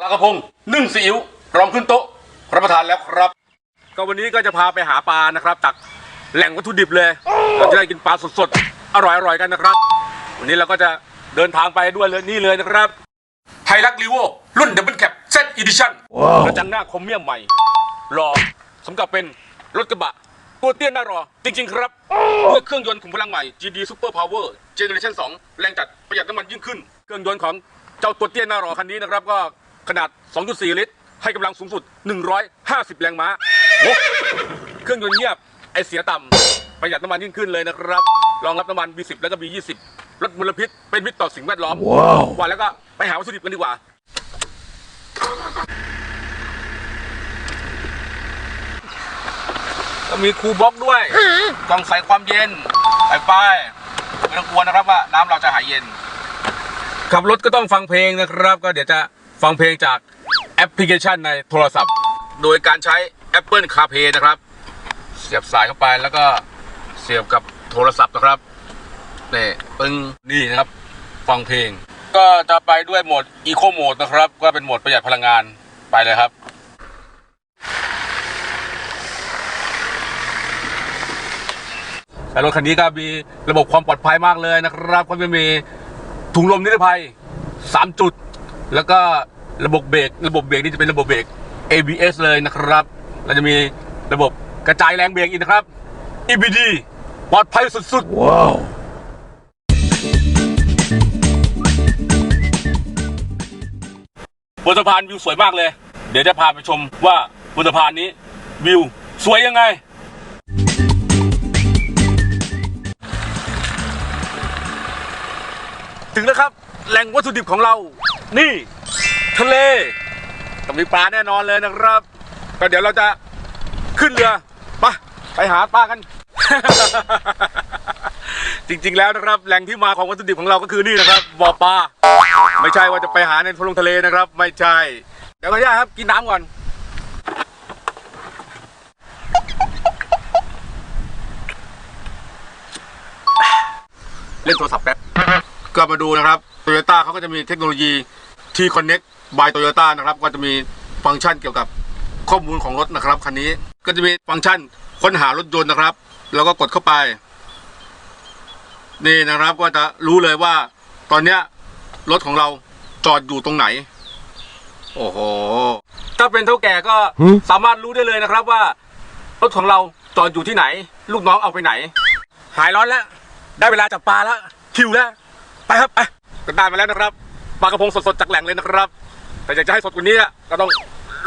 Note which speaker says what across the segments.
Speaker 1: ปลากระพงนึ่งซีอิ๊วรองขึ้นโต๊ะรับประทานแล้วครับ ก็วันนี้ก็จะพาไปหาปลานะครับจากแหล่งวัตถุดิบเลยเราจะได้กินปลาสดๆ อร่อยๆกันนะครับ วันนี้เราก็จะเดินทางไปด้วยเลยนี่เลยนะครับไฮรักลีโวรุ่นดับเบิลแคปเซตอีดิชั่นกระจังหน้าคมเมี่ยมใหม่รอสมกับเป็นรถกระบะตัวเตี้ยหน้ารอ จริง ๆ ครับด้วยเครื่องยนต์ขุมพลังใหม่ GD Super Power Generation 2 แรงจัดประหยัดน้ำมันยิ่งขึ้น เครื่องยนต์ของเจ้าตัวเตี้ยหน้ารอคันนี้นะครับก็ ขนาด 2.4 ลิตร ให้กำลังสูงสุด 150 แรงม้าโอ้เครื่องยนต์เงียบ ไอเสียต่ำประหยัดน้ำมันยิ่งขึ้นเลยนะครับ รองรับน้ำมัน B10 แล้วก็ B20 ลดมลพิษ เป็นมิตรต่อสิ่งแวดล้อมว่าแล้วก็ไปหาวัตถุดิบกันดีกว่าก็มีคูลบล็อกด้วยกล่องใส่ความเย็นไปไปไม่ต้องกลัวนะครับว่าน้ำเราจะหายเย็นขับรถก็ต้องฟังเพลงนะครับ ก็เดี๋ยวจะ ฟังเพลงจากแอปพลิเคชันในโทรศัพท์ โดยการใช้ Apple CarPlay นะครับ เสียบสายเข้าไปแล้วก็เสียบกับโทรศัพท์นะครับนี่ปึ้งนี่นะครับ ฟังเพลง ก็จะไปด้วยโหมด Eco Mode นะครับ ก็เป็นโหมดประหยัดพลังงานไปเลยครับแต่รถคันนี้ก็มีระบบความปลอดภัยมากเลยนะครับ ก็จะมีถุงลมนิรภัย 3 จุด แล้วก็ระบบเบรกระบบเบรกนี่จะเป็นระบบเบรก ABS เลยนะครับ เราจะมีระบบกระจายแรงเบรกอีกนะครับ EBD ปลอดภัยสุดๆ ว้าวบนสะพานวิวสวยมากเลย เดี๋ยวจะพาไปชมว่าบนสะพานนี้วิวสวยยังไง ถึงแล้วครับ แหล่งวัตถุดิบของเรา นี่ ทะเลต้องมีปลาแน่นอนเลยนะครับ ก็เดี๋ยวเราจะขึ้นเรือไปไปหาปลากัน จริงๆแล้วนะครับ แหล่งที่มาของวัตถุดิบของเราก็คือนี่นะครับบ่อปลาไม่ใช่ว่าจะไปหาในทะลงทะเลนะครับ ไม่ใช่เดี๋ยวขออนุญาตครับกินน้ำก่อนเล่นโทรศัพท์แป๊บ ก็มาดูนะครับโตโยต้าเขาก็จะมีเทคโนโลยี T Connect by Toyota นะครับ ก็จะมีฟังก์ชันเกี่ยวกับข้อมูลของรถนะครับคันนี้ก็จะมีฟังก์ชันค้นหารถยนต์นะครับ แล้วก็กดเข้าไป นี่นะครับก็จะรู้เลยว่า ตอนเนี้ยรถของเราจอดอยู่ตรงไหน โอ้โหถ้าเป็นเท่าแก่ก็สามารถรู้ได้เลยนะครับว่า รถของเราจอดอยู่ที่ไหน ลูกน้องเอาไปไหน หายร้อนแล้ว ได้เวลาจับปลาแล้วคิวแล้ว ไปครับไปก็ได้มาแล้วนะครับปลากระพงสดๆจากแหล่งเลยนะครับ แต่อยากจะให้สดกว่านี้ก็ต้อง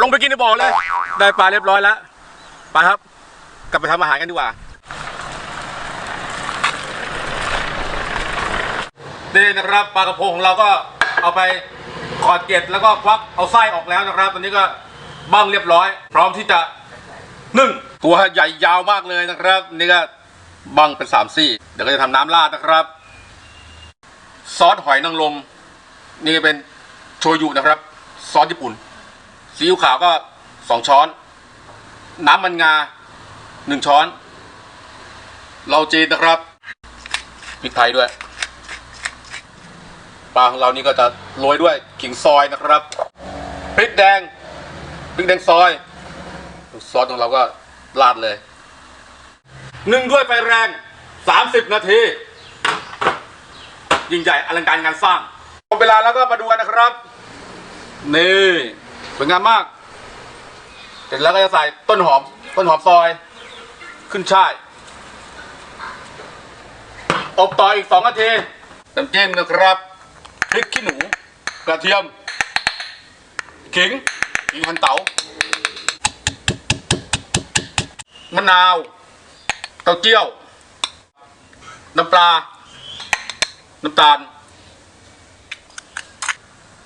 Speaker 1: ลงไปกินในบ่อเลย ได้ปลาเรียบร้อยแล้วไปครับ กลับไปทำอาหารกันดีกว่านี่นะครับปลากระพงของเราก็เอาไปขอดเกล็ดแล้วก็ควักเอาไส้ออกแล้วนะครับ ตอนนี้ก็บ้างเรียบร้อย พร้อมที่จะนึ่งตัวใหญ่ยาวมากเลยนะครับ นี่ก็บังเป็นสามซี่ เดี๋ยวก็จะทำน้ำราดนะครับ ซอสหอยนางรมนี่เป็นโชยุนะครับ ซอสญี่ปุ่นซีอิ๊วขาวก็สองช้อน น้ำมันงาหนึ่งช้อน เราจีนนะครับพริกไทยด้วยปลาของเรานี่ก็จะโรยด้วยขิงซอยนะครับพริกแดงพริกแดงซอย ซอสของเราก็ราดเลยนึ่งด้วยไฟแรง 30 นาที ยิ่งใหญ่อลังการงานสร้างหมดเวลาแล้วก็มาดูกันนะครับ นี่สวยงามมากเสร็จแล้วก็จะใส่ต้นหอม ต้นหอมซอย ขึ้นช่ายอบต่ออีกสองนาทีน้ำจิ้มนะครับพริกขี้หนู กระเทียมขิงขิงหันเตามะนาวเต้าเจี้ยว น้ำปลา น้ำตาล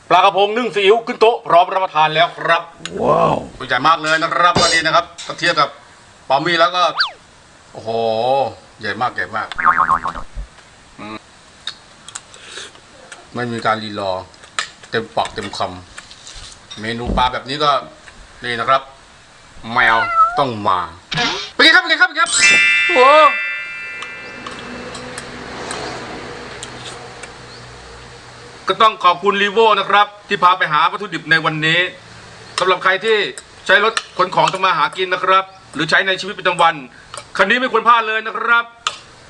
Speaker 1: ปลากระพงนึ่งซีอิ๊วขึ้นโต๊ะพร้อมรับประทานแล้วครับ ว้าวตัวใหญ่มากเลยนะครับวันนี้นะครับถ้าเทียบกับปามี่แล้วก็ โอ้โห ใหญ่มากใหญ่มากอืมไม่มีการรีรอ เต็มปากเต็มคำเมนูปลาแบบนี้ก็นี่นะครับ แมวต้องมา ไปกินครับไปกินครับไปกินครับ โอ้ ก็ต้องขอบคุณรีโวนะครับ ที่พาไปหาวัตถุดิบในวันนี้สำหรับใครที่ใช้รถขนของทำมาหากินนะครับ หรือใช้ในชีวิตประจำวัน คันนี้ไม่ควรพลาดเลยนะครับ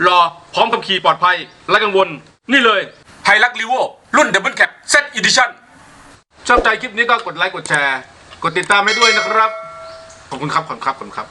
Speaker 1: รอพร้อมกับขี่ปลอดภัยและกังวล นี่เลยไฮลักรีโวรุ่นดับเบิลแคปเซตอีดิชั่นชอบใจคลิปนี้ก็กดไลค์กดแชร์ กดติดตามให้ด้วยนะครับ ขอบคุณครับขอบคุณครับขอบคุณครับ